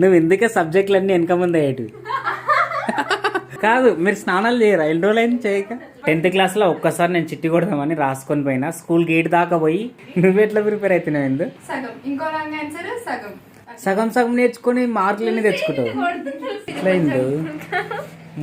నువ్వు ఎందుకే సబ్జెక్టులన్నీ వెనక ముందు అయ్యేటివి. కాదు మీరు స్నానాలు చేయరా? ఎన్ని రోజులైంది చేయక? టెన్త్ క్లాస్లో ఒక్కసారి నేను చిట్టి కొడదామని రాసుకొని పోయినా. స్కూల్ గేట్ దాకా పోయి నువ్వు ఎట్లా ప్రిపేర్ అవుతున్నావు ఎందు? సగం. ఇంకో రాంగ్ ఆన్సర్ సగం. సగం సగం నేర్చుకొని మార్కులు ఎన్ని తెచ్చుకుంటావు. ఎట్లా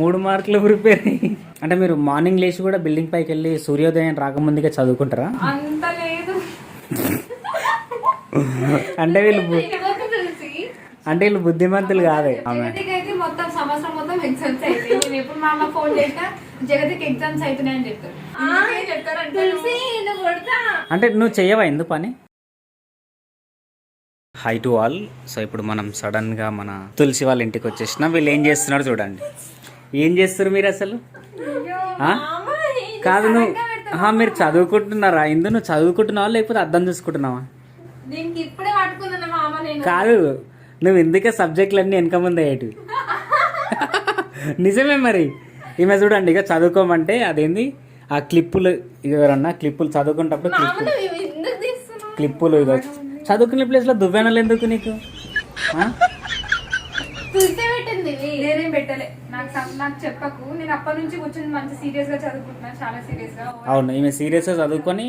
మూడు మార్కులు ప్రిపేర్ అయ్యి. అంటే మీరు మార్నింగ్ లేచి కూడా బిల్డింగ్ పైకి వెళ్ళి సూర్యోదయం రాకముందుగా చదువుకుంటారా? అంత లేదు. అంటే వీళ్ళు అంటే వీళ్ళు బుద్ధిమంతులు కాదే. ఆమె. జగతికి అయితే మొత్తం సంవత్సరం మొత్తం ఎగ్జామ్స్ అయితే నేను ఎప్పుడు మా అమ్మ ఫోన్ చేసినా జగతికి ఎగ్జామ్స్ అవుతున్నాయని చెప్తారు. అందుకే చెప్తారంటే అంటే నువ్వు చెయ్యవా ఎందు పని? హై టు ఆల్ సో ఇప్పుడు మనం సడన్గా మన తులసి వాళ్ళ ఇంటికి వచ్చేసిన. వీళ్ళు ఏం చేస్తున్నారు చూడండి. ఏం చేస్తారు మీరు అసలు? కాదు నువ్వు ఆహా, మీరు చదువుకుంటున్నారా? ఇందు నువ్వు చదువుకుంటున్నావా లేకపోతే అర్థం చూసుకుంటున్నావా? కాదు నువ్వు ఎందుకే సబ్జెక్టులన్నీ వెనక ముందు అయ్యేటివి. నిజమే మరి. ఈమె చూడండి ఇక చదువుకోమంటే అదేంది? ఆ క్లిప్పులు ఇక ఎవరన్నా క్లిప్పులు చదువుకునేటప్పుడు క్లిప్పులు క్లిప్పులు ఇక చదువుకునే ప్లేస్లో దువ్వెనలు ఎందుకు నీకు? ఆ? చూస్తే పెట్టింది. నేనేం పెట్టలే. నాకు సం- నాకు చెప్పకు. నేను అప్పటి నుంచి కూర్చొని మంచి సీరియస్గా చదువుకుంటున్నాను చాలా సీరియస్గా అవును ఈమె సీరియస్గా చదువుకొని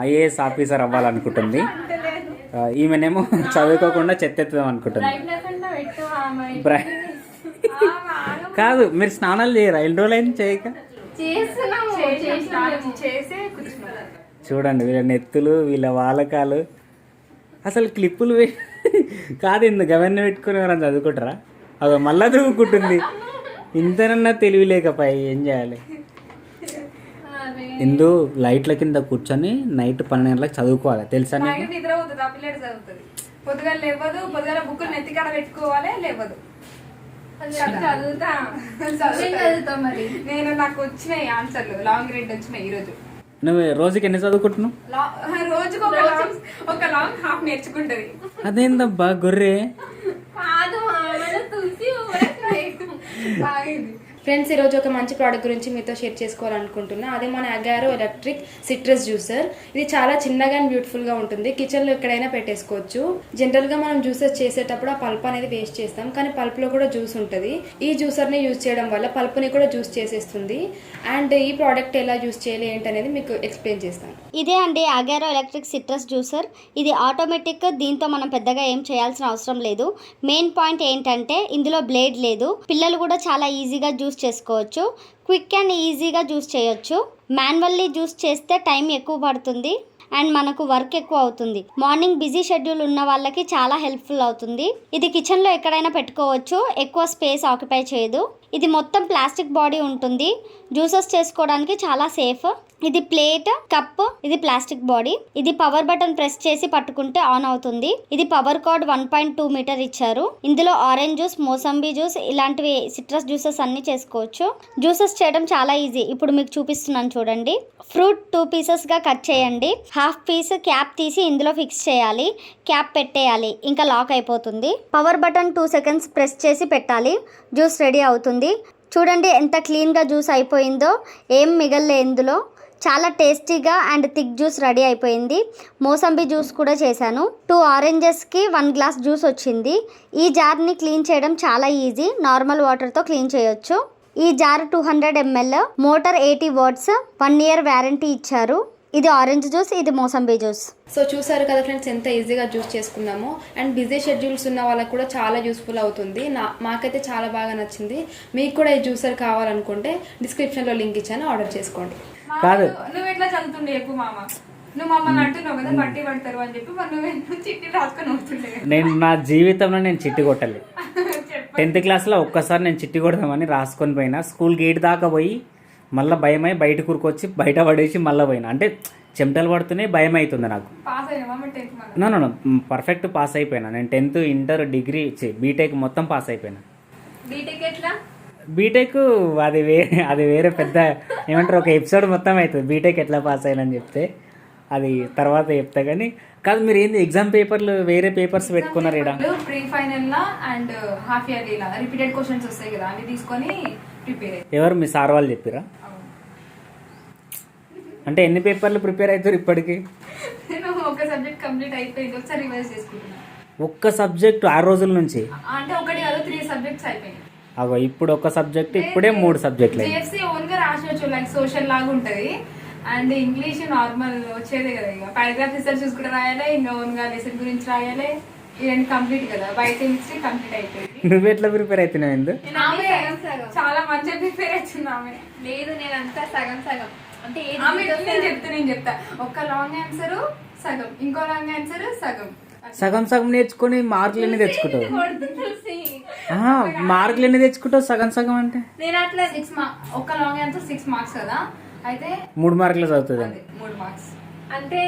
ఐఏఎస్ ఆఫీసర్ అవ్వాలనుకుంటుంది. ఈమెనేమో చదువుకోకుండా చెత్తెత్తుదాం అనుకుంటుంది. కాదు మీరు స్నానాలు చేయరా? ఎన్ని రోజులైంది చేయక? చూడండి వీళ్ళ నెత్తులు వీళ్ళ వాలకాలు. అసలు క్లిప్పులు కాదు ఇందుకు అవన్నీ పెట్టుకుని ఎవరైనా చదువుకుంటారా? అవి మళ్ళా చదువుకుంటుంది ఇంతనన్నా తెలివి లేకపోయి ఏం చేయాలి. ఇందు లైట్ల కింద కూర్చొని నైట్ పన్నెండు గంటలకు చదువుకోవాలి. తెలుసా నీకు? నిద్ర ఆ పిల్లడు చదువుతుంది. పొద్దుగా లేవదు పొద్దుగా బుక్కులు నెత్తికాడ పెట్టుకోవాలి లేవదు. చదువుతా. చదువుతా. మరి? నేను నాకు వచ్చినాయి ఆన్సర్లు లాంగ్ రీడ్ వచ్చినాయి ఈ రోజు నువ్వు రోజుకి ఎన్ని చదువుకుంటున్నావు? రోజుకు ఒక లాంగ్ ఒక లాంగ్ హాఫ్ నేర్చుకుంటది. అదేందబ్బా గొర్రె? కాదు తులసి బాగింది. ఫ్రెండ్స్ ఈరోజు ఒక మంచి ప్రోడక్ట్ గురించి మీతో షేర్ చేసుకోవాలనుకుంటున్నా. అదే మన అగారో ఎలక్ట్రిక్ సిట్రస్ జ్యూసర్ ఇది చాలా చిన్నగా అండ్ బ్యూటిఫుల్గా ఉంటుంది. కిచెన్లో ఎక్కడైనా పెట్టేసుకోవచ్చు. జనరల్గా మనం జ్యూసెస్ చేసేటప్పుడు ఆ పల్ప్ అనేది వేస్ట్ చేస్తాం. కానీ పల్ప్లో కూడా జ్యూస్ ఉంటుంది. ఈ జ్యూసర్ని యూజ్ చేయడం వల్ల పల్ప్ని కూడా జ్యూస్ చేసేస్తుంది. అండ్ ఈ ప్రోడక్ట్ ఎలా యూజ్ చేయాలి ఏంటనేది మీకు ఎక్స్ప్లెయిన్ చేస్తాను ఇదే అండి అగారో ఎలక్ట్రిక్ సిట్రస్ జ్యూసర్ ఇది ఆటోమేటిక్ దీంతో మనం పెద్దగా ఏం చేయాల్సిన అవసరం లేదు. మెయిన్ పాయింట్ ఏంటంటే ఇందులో బ్లేడ్ లేదు. పిల్లలు కూడా చాలా ఈజీగా జ్యూస్ చేసుకోవచ్చు. క్విక్ అండ్ ఈజీగా జ్యూస్ చేయొచ్చు. మాన్యువల్లీ జ్యూస్ చేస్తే టైం ఎక్కువ పడుతుంది అండ్ మనకు వర్క్ ఎక్కువ అవుతుంది. మార్నింగ్ బిజీ షెడ్యూల్ ఉన్న వాళ్ళకి చాలా హెల్ప్ఫుల్ అవుతుంది. ఇది కిచెన్లో ఎక్కడైనా పెట్టుకోవచ్చు. ఎక్కువ స్పేస్ ఆక్యుపై చేయదు. ఇది మొత్తం ప్లాస్టిక్ బాడీ ఉంటుంది. జ్యూసెస్ చేసుకోవడానికి చాలా సేఫ్. ఇది ప్లేట్ కప్ ఇది ప్లాస్టిక్ బాడీ. ఇది పవర్ బటన్ ప్రెస్ చేసి పట్టుకుంటే ఆన్ అవుతుంది. ఇది power cord one point two meter ఇచ్చారు. ఇందులో ఆరెంజ్ జ్యూస్ మోసంబీ జ్యూస్ ఇలాంటివి సిట్రస్ జ్యూసెస్ అన్ని చేసుకోవచ్చు. జ్యూసెస్ చేయడం చాలా ఈజీ. ఇప్పుడు మీకు చూపిస్తున్నాను చూడండి. ఫ్రూట్ టూ పీసెస్గా కట్ చేయండి. హాఫ్ పీస్ క్యాప్ తీసి ఇందులో ఫిక్స్ చేయాలి. క్యాప్ పెట్టేయాలి. ఇంకా లాక్ అయిపోతుంది. Power button two seconds press చేసి పెట్టాలి. జ్యూస్ రెడీ అవుతుంది. చూడండి ఎంత క్లీన్గా జ్యూస్ అయిపోయిందో ఏం మిగల్లే ఇందులో. చాలా టేస్టీగా అండ్ థిక్ జ్యూస్ రెడీ అయిపోయింది. మోసంబి జ్యూస్ కూడా చేశాను. టూ ఆరెంజెస్కి వన్ గ్లాస్ జ్యూస్ వచ్చింది. ఈ జార్ని క్లీన్ చేయడం చాలా ఈజీ. నార్మల్ వాటర్తో క్లీన్ చేయొచ్చు. ఈ jar two hundred ML motor eighty watts one year warranty ఇచ్చారు. ఇది ఆరెంజ్ జ్యూస్ ఇది మోసంబి జ్యూస్. సో చూసారు కదా ఫ్రెండ్స్ ఎంత ఈజీగా జ్యూస్ చేసుకున్నామో. అండ్ బిజీ షెడ్యూల్స్ ఉన్న వాళ్ళకి కూడా చాలా యూస్ఫుల్ అవుతుంది. నా మాకైతే చాలా బాగా నచ్చింది. మీకు కూడా ఈ జ్యూసర్ కావాలనుకుంటే డిస్క్రిప్షన్లో లింక్ ఇచ్చాను ఆర్డర్ చేసుకోండి. కాదు. నువ్వు ఎట్లా చదువుతుండే చెప్పు మామ. నువ్వు మమ్మల్ని అంటున్నావు కదా బట్టి పడతారు అని చెప్పి మరి నువ్వు చిట్టి రాసుకొని వస్తుండే నేను నా జీవితంలో నేను చిట్టి కొట్టలే. టెన్త్ క్లాస్లో ఒక్కసారి నేను చిట్టి కొడదామని రాసుకొని పోయినా. స్కూల్ గేట్ దాకా పోయి మళ్ళీ భయమై బయట కూరుకొచ్చి బయట పడేసి మళ్ళీ పోయినా. అంటే చెమటలు పడుతూనే భయం అవుతుంది నాకు. పాస్ అయినా మమ్మ టెన్త్ మన నో నో పర్ఫెక్ట్ పాస్ అయిపోయినా. నేను టెన్త్ ఇంటర్ డిగ్రీ బీటెక్ మొత్తం పాస్ అయిపోయినా. బీటెక్ ఎట్లా? బీటెక్ అది వేరే అది వేరే పెద్ద ఏమంటారు ఒక ఎపిసోడ్ మొత్తం అవుతుంది బీటెక్ ఎట్లా పాస్ అయ్యానని చెప్తే అది తర్వాత చెప్తా కానీ కాదు మీరు ఏంది ఎగ్జామ్ పేపర్లు వేరే పేపర్స్ పెట్టుకున్నారు ఇక్కడ pre final and half yearly repeated questions వస్తాయి కదా అవి తీసుకొని ప్రిపేర్ ఎవరు మీ సార్ వాళ్ళు చెప్పిరా? అంటే ఎన్ని పేపర్లు ప్రిపేర్ అవుతారు ఇప్పటికి? నేను ఒక సబ్జెక్ట్ కంప్లీట్ అయిపోయింది ఒకసారి రివైజ్ చేసుకుంటున్నా. ఒక్క సబ్జెక్ట్ ఆరు రోజుల నుంచి? అంటే ఒకటి కాదు త్రీ సబ్జెక్ట్స్ అయిపోయినాయి. అగో ఇప్పుడు ఒక సబ్జెక్ట్ ఇప్పుడే మూడు సబ్జెక్టులు జేఎఫ్సీ ఓన్గా రాసొచ్చు లైక్ సోషల్ లాగా ఉంటది. అండ్ ఇంగ్లీష్ నార్మల్ వచ్చేదే కదా ఇక పారాగ్రాఫ్ రిసర్చ్ చూసుకుంటే రాయాలి ఇంకా ఓన్గా లెసన్ గురించి రాయాలి. ఇవన్నీ కంప్లీట్ కదా. బయట హిస్టరీ కంప్లీట్ అయిపోయింది. నువ్వు ఎట్లా ప్రిపేర్ అవుతున్నావు ఎందు ఆమె చాలా మంచిగా ప్రిపేర్ అవుతుంది ఆమె. లేదు నేను అంతా సగం సగం. అంటే నేను చెప్తా నేను చెప్తా. ఒక్క లాంగ్ ఆన్సర్ సగం. ఇంకో లాంగ్ ఆన్సర్ సగం. సగం సగం నేర్చుకొని మార్కులు ఎన్ని తెచ్చుకుంటావు. మార్కులు ఎన్ని తెచ్చుకుంటావు సగం సగం అంటే? నేను అట్లా సిక్స్ మార్క్స్ ఒక్క లాంగ్ ఆన్సర్ సిక్స్ మార్క్స్ కదా. అయితే మూడు మార్కులు చదువుతుంది మూడు మార్క్స్ అంటే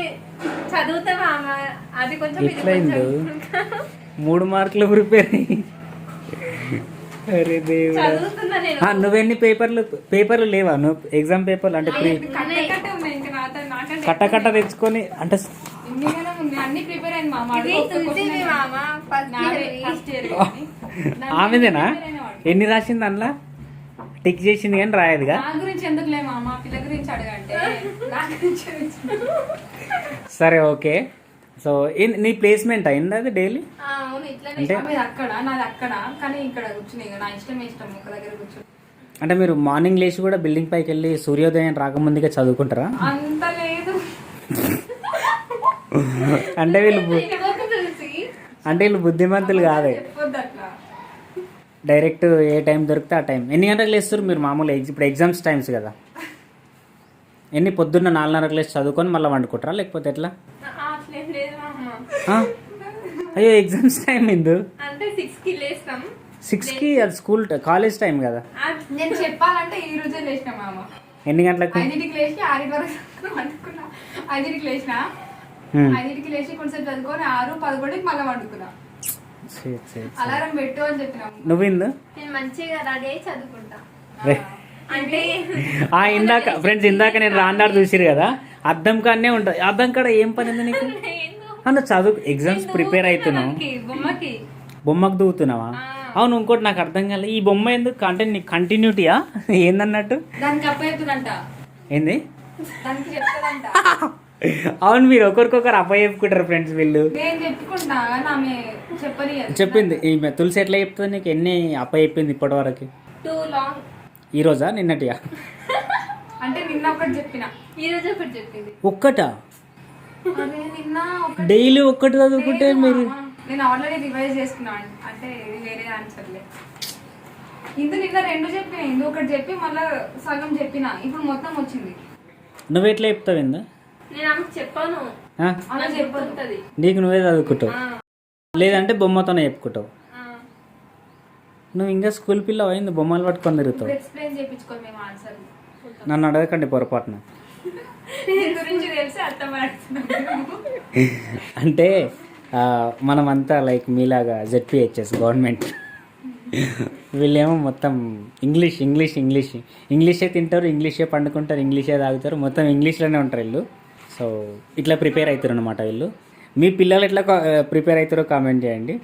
చదువుతావా? అది కొంచెం ఇది ఎట్లయిందో కొంచెం మూడు మార్కులు ప్రిపేర్ అయ్యి అరే దేవుడా. చదువుతున్నా నేను. ఆ, నువ్వెన్ని పేపర్లు పేపర్లు లేవా? నువ్వు ఎగ్జామ్ పేపర్లు అంటే ప్రీ కట్ట కట్ట ఉన్నాయి ఇంకా నాతో నాకంటే కట్ట కట్ట తెచ్చుకొని అంటే ఆమెదేనా. ఎన్ని రాసింది అందులో? టిక్ చేసింది కానీ రాయదుగా. సరే ఓకే. సో నీ ప్లేస్మెంట్ అయింది అది డైలీ ఆ, అవును ఇట్లనే అంటే అక్కడ నాది అక్కడ కానీ ఇక్కడ నా ఇష్టం ఇష్టం ఒక దగ్గర కూర్చుని. అంటే మీరు మార్నింగ్ లేచి కూడా బిల్డింగ్ పైకి వెళ్ళి సూర్యోదయం రాకముందుగా చదువుకుంటారా? అంత లేదు. అంటే వీళ్ళు అంటే వీళ్ళు బుద్ధిమంతులు కాదే. డైరెక్ట్ ఏ టైం దొరికితే ఆ టైం ఎన్ని గంటలకు లేస్తారు మీరు మామూలు ఇప్పుడు ఎగ్జామ్స్ టైమ్స్ కదా? ఎన్ని పొద్దున్న నాలుగున్నరకు లేచి చదువుకొని మళ్ళీ వండుకుంటారా? లేకపోతే ఎట్లా ఆ, అట్లేం లేదు మామ ఆ? అయ్యో ఎగ్జామ్స్ టైం ఎందు అంటే సిక్స్కి లేస్తాం. సిక్స్కి అది స్కూల్ కాలేజ్ టైం కదా. నేను చెప్పాలంటే ఈ రోజే లేచిన మామ. ఎన్ని గంటలకు? ఐదింటికి లేచి ఆరు వరకు వండుకున్నా. ఐదింటికి లేచిన. ఐదింటికి లేచి కొంచెం చదువుకొని ఆరు పదకొండుకి మళ్ళీ వండుకున్నా. అలారం పెట్టు అని చెప్పినాము ఇందు? నేను మంచిగా రెడీ చదువుకుంటా. అంటే ఆ ఇందాక ఫ్రెండ్స్ ఇందాక నేను రాందాడు చూసిరు కదా. అద్దం కాడనే ఉంటుంది అద్దం కాడ ఏం పని ఉంది నీకు? అన్న చదువు ఎగ్జామ్స్ ప్రిపేర్ అవుతున్నావు? బొమ్మకి. బొమ్మకు దూగుతున్నావా అవును ఇంకోటి నాకు అర్థం కాలే. ఈ బొమ్మ ఎందుకు అంటే నీ కంటిన్యూటీయా ఏందన్నట్టు? ఏంది? అవును మీరు ఒకరికొకరు అప్ప చెప్పుకుంటారు ఫ్రెండ్స్ వీళ్ళు. చెప్పింది ఈ తులసి ఎట్లా చెప్తుంది నీకు? ఎన్ని అప్ప చెప్పింది ఇప్పటి వరకు ఈ రోజా? నిన్నటియా? అంటే నిన్న ఒకటి చెప్పిన. ఈ రోజు ఒకటి చెప్పింది. ఒక్కటా? డైలీ ఒక్కటి చదువుకుంటే మీరు నేను ఆల్రెడీ రివైజ్ చేసుకున్నాను అంటే ఇది వేరే ఆన్సర్లే ఇందు నిన్న రెండు చెప్పిన ఇందు ఒకటి చెప్పి మళ్ళా సగం చెప్పిన. ఇప్పుడు మొత్తం వచ్చింది. నువ్వు ఎట్లా చెప్తావు ఇందా? నేను ఆమెకు చెప్పాను. ఆ? అలా చెప్పుకుంటది నీకు నువ్వే చదువుకుంటావు? లేదంటే బొమ్మతోనే చెప్పుకుంటావు? నువ్వు ఇంకా స్కూల్ పిల్ల అయింది బొమ్మలు పట్టుకొని తిరుగుతావు? ఎక్స్ప్లెయిన్ మేము ఆన్సర్ నన్ను అడగకండి పొరపాటున. గురించి తెలిసి అర్థం అంటే మనమంతా లైక్ మీలాగా జెడ్పిహెచ్ఎస్ గవర్నమెంట్. వీళ్ళేమో మొత్తం ఇంగ్లీష్ ఇంగ్లీష్ ఇంగ్లీష్. ఇంగ్లీషే తింటారు ఇంగ్లీషే పండుకుంటారు ఇంగ్లీషే తాగుతారు మొత్తం ఇంగ్లీష్లోనే ఉంటారు వీళ్ళు. సో ఇట్లా ప్రిపేర్ అవుతారు అనమాట వీళ్ళు. మీ పిల్లలు ఎట్లా ప్రిపేర్ అవుతారో కామెంట్ చేయండి.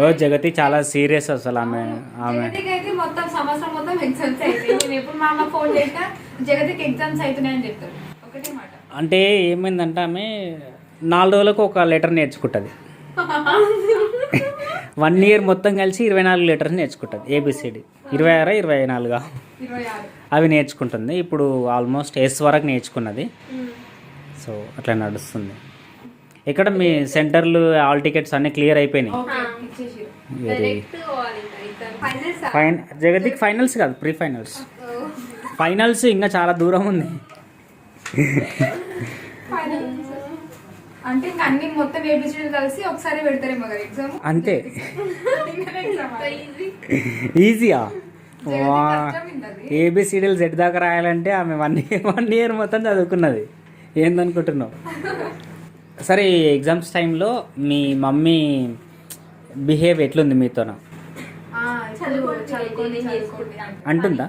ఓ జగతి చాలా సీరియస్ అసలు ఆమె ఆమె. జగతికి అయితే మొత్తం సంవత్సరం మొత్తం ఎగ్జామ్స్ అయితే నేను ఎప్పుడు మా అమ్మ ఫోన్ చేసినా జగతికి ఎగ్జామ్స్ అవుతున్నాయని చెప్తారు. ఒకటే మాట. అంటే ఏమైందంటే ఆమె నాలుగు రోజులకు ఒక లెటర్ నేర్చుకుంటుంది. వన్ ఇయర్ మొత్తం కలిసి ఇరవై నాలుగు లెటర్స్ నేర్చుకుంటుంది ఏబిసిడి ఇరవై ఆరా ఇరవై నాలుగా? అవి నేర్చుకుంటుంది. ఇప్పుడు ఆల్మోస్ట్ ఎస్ వరకు నేర్చుకున్నది. సో అట్లా నడుస్తుంది. ఇక్కడ మీ సెంటర్లు ఆల్ టికెట్స్ అన్నీ క్లియర్ అయిపోయినాయి? ఫైన్ జగతికి ఫైనల్స్ కాదు ప్రీ ఫైనల్స్ ఫైనల్స్ ఇంకా చాలా దూరం ఉంది. అంటే అన్ని మొత్తం ఏబిసిడీలు కలిసి ఒకసారి పెడతారేమో కదా ఎగ్జామ్ అంతే. ఈజీయా? వా. ఏబిసిడీలు జెడ్ దాకా రాయాలంటే ఆమె వన్ ఇయర్ వన్ ఇయర్ మొత్తం చదువుకున్నది. ఏందనుకుంటున్నావు? సరే ఈ ఎగ్జామ్స్ టైంలో మీ మమ్మీ బిహేవ్ ఎట్లుంది మీతోన? ఆ, చదువు చదువుకోండి చదువుకోండి అంటారు. అంటుందా?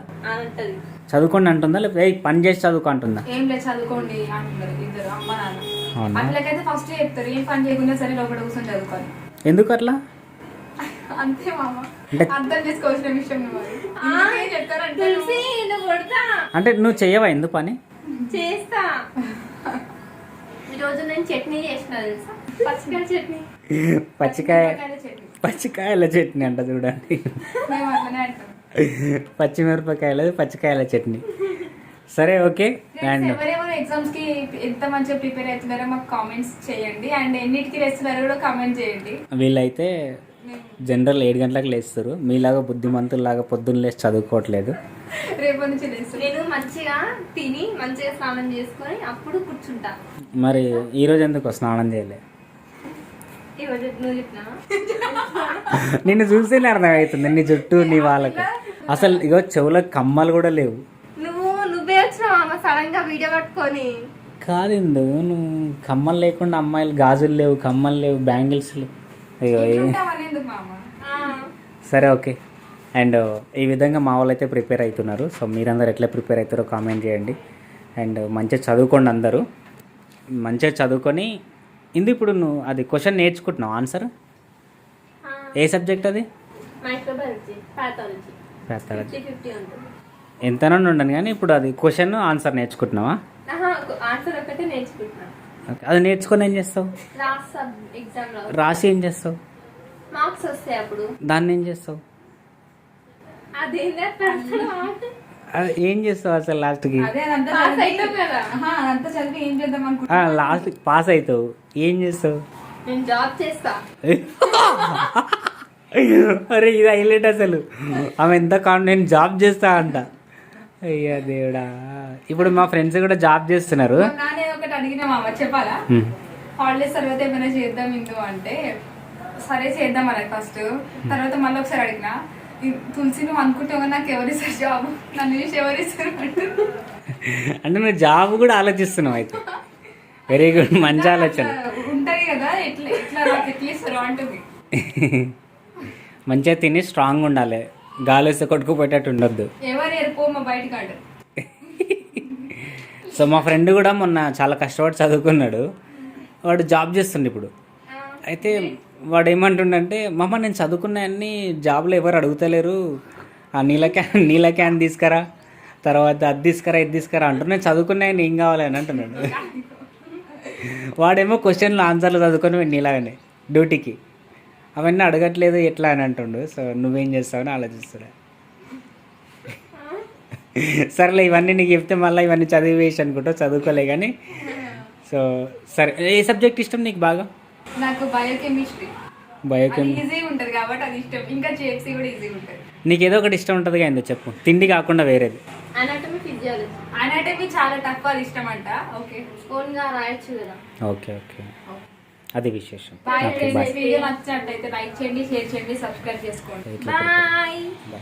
చదువుకోండి అంటుందా? లేకపోతే "ఏయ్, పని చేసి చదువుకో అంటుందా? ఏం లేదు చదువుకోండి అంటున్నారు ఇద్దరు అమ్మ నాన్న. అవునా? అట్లకైతే ఫస్ట్ చెప్తారు ఏం పని చేయకుండా సరే లోపల కూర్చొని చదువుకోవాలి ఎందుకు అట్లా? అంతే మామ. అంటే- అర్థం చేసుకోవాల్సిన విషయం నువ్వు కొడతా. అంటే నువ్వు చెయ్యవా ఎందుకు పని? చేస్తా. ఈరోజు నేను చట్నీ చేసిన తెలుసా? పచ్చికాయ చట్నీ. పచ్చికాయ పచ్చికాయల చట్నీ అంట చూడండి. పచ్చిమిరపకాయలు పచ్చికాయల చట్నీ. సరే ఓకే. అండ్ ఎవరెవరు ఎగ్జామ్స్కి ఎంత మంచిగా ప్రిపేర్ అవుతున్నారో మాకు కామెంట్స్ చేయండి. అండ్ ఎన్నిటికి వేస్తున్నారో కూడా కామెంట్ చేయండి. వీళ్ళైతే జనరల్ ఏడు గంటలకు లేస్తారు. మీలాగా బుద్ధిమంతుల్లాగా పొద్దున్న లేచి చదువుకోవట్లేదు. రేపటి నుంచి లేస్తారు నేను మంచిగా తిని మంచిగా స్నానం చేసుకొని అప్పుడు కూర్చుంటా. మరి ఈరోజు ఎందుకు స్నానం చేయలే? ఈరోజు నువ్వు చెప్పినా నిన్ను చూస్తేనే అర్థమవుతుంది నీ జుట్టు నీ వాళ్ళకి. అసలు ఇగో చెవులకు కమ్మలు కూడా లేవు. నువ్వు నువ్వే వచ్చినావు అమ్మ సడన్గా వీడియో పట్టుకొని? కాదిందు నువ్వు కమ్మలు లేకుండా అమ్మాయిలు గాజులు లేవు కమ్మలు లేవు బ్యాంగిల్స్ లేవు. అయ్యో ఏ- ఉంటామని ఎందుకు మామ? ఆ, సరే ఓకే. అండ్ ఈ విధంగా మా వాళ్ళు అయితే ప్రిపేర్ అవుతున్నారు. సో మీరందరూ ఎట్లా ప్రిపేర్ అవుతారో కామెంట్ చేయండి. అండ్ మంచిగా చదువుకోండి అందరూ. మంచిగా చదువుకొని ఇందు ఇప్పుడు నువ్వు అది క్వశ్చన్ నేర్చుకుంటున్నావు? ఆన్సర్ ఏ సబ్జెక్ట్ అది? ఉంటుంది. ఎంతనో ఉండను కానీ ఇప్పుడు అది క్వశ్చన్ ఆన్సర్ నేర్చుకుంటున్నావా? ఆహా, ఆన్సర్ ఒకటే నేర్చుకుంటున్నా. ఓకే. అది నేర్చుకొని ఏం చేస్తావు? రాసి ఏం చేస్తావు? మార్క్స్ వస్తాయి అప్పుడు. దాన్ని ఏం చేస్తావు అదేందా పెడతాడు ఆట అది ఏం చేస్తావు అసలు లాస్ట్కి? లాస్ట్ పాస్ అవుతావు ఏం చేస్తావు? నేను జాబ్ చేస్తా. అరే ఇది హైలైట్ అసలు. ఆమె ఎంత కాన్ఫిడెంట్ జాబ్ చేస్తా అంట. అయ్యా దేవుడా. ఇప్పుడు మా ఫ్రెండ్స్ కూడా జాబ్ చేస్తున్నారు. మొన్న నేను ఒకటి అడిగిన మామ చెప్పాలా. హాలిడేస్ తర్వాత ఏమైనా చేద్దాం ఇందు అంటే సరే చేద్దాం అన్నది ఫస్ట్ తర్వాత మళ్ళీ ఒకసారి అడిగిన "ఈ- తులసి నువ్వు అనుకుంటావు నాకు ఎవరిస్తారు జాబ్? నన్ను చూసి ఎవరిస్తారు అంటే నువ్వు జాబ్ కూడా ఆలోచిస్తున్నావు అయితే. వెరీ గుడ్ మంచి ఆలోచన. ఉంటది కదా ఎట్లా ఎట్లా నాకు ఎట్లా ఇస్తారు అంటుంది మంచిగా తిని స్ట్రాంగ్ ఉండాలి. గాలి వస్తే కొట్టుకుపోయేటట్టు ఉండొద్దు. ఎవరు ఎరుపో మా బయటకు అంటారు సో మా ఫ్రెండ్ కూడా మొన్న చాలా కష్టపడి చదువుకున్నాడు. వాడు జాబ్ చేస్తుండే ఇప్పుడు. అయితే వాడు ఏమంటుండంటే మమ్మ నేను చదువుకున్నాయన్ని జాబ్లో ఎవరు అడుగుతలేరు. ఆ నీళ్ళ క్యాన్ నీళ్ళ క్యాన్ తీసుకురా తర్వాత అది తీసుకురా ఇది తీసుకురా అంటున్నా నేను చదువుకున్నాయని ఏం కావాలి అని అంటున్నాడు. వాడేమో క్వశ్చన్లు ఆన్సర్లు చదువుకొని నీలాగానే డ్యూటీకి. అవన్నీ అడగట్లేదు ఎట్లా? అని అంటుండు. సో నువ్వేం చేస్తావని ఆలోచిస్తున్నా. సరేలే ఇవన్నీ నీకు చెప్తే మళ్ళీ ఇవన్నీ చదివేసి వేసి అనుకుంటా చదువుకోలే కానీ. సో సరే. ఏ సబ్జెక్ట్ ఇష్టం నీకు బాగా? నాకు బయోకెమిస్ట్రీ అది బయోకెమ్ ఈజీ ఉంటది కాబట్టి అది ఇష్టం. ఇంకా జేఎఫ్సీ కూడా ఈజీ ఉంటది. నీకు ఏదో ఒకటి ఇష్టం ఉంటుంది ఏందో చెప్పు. తిండి కాకుండా వేరేది. అనాటమీ ఫిజియాలజీ అనాటమీ చాలా టఫ్ అది ఇష్టం అంట. ఓకే రాయొచ్చు కదా. ఓకే ఓకే అది విశేషం. బాయ్ వీడియో లైక్ చేయండి షేర్ చేయండి సబ్స్క్రైబ్ చేసుకోండి. బాయ్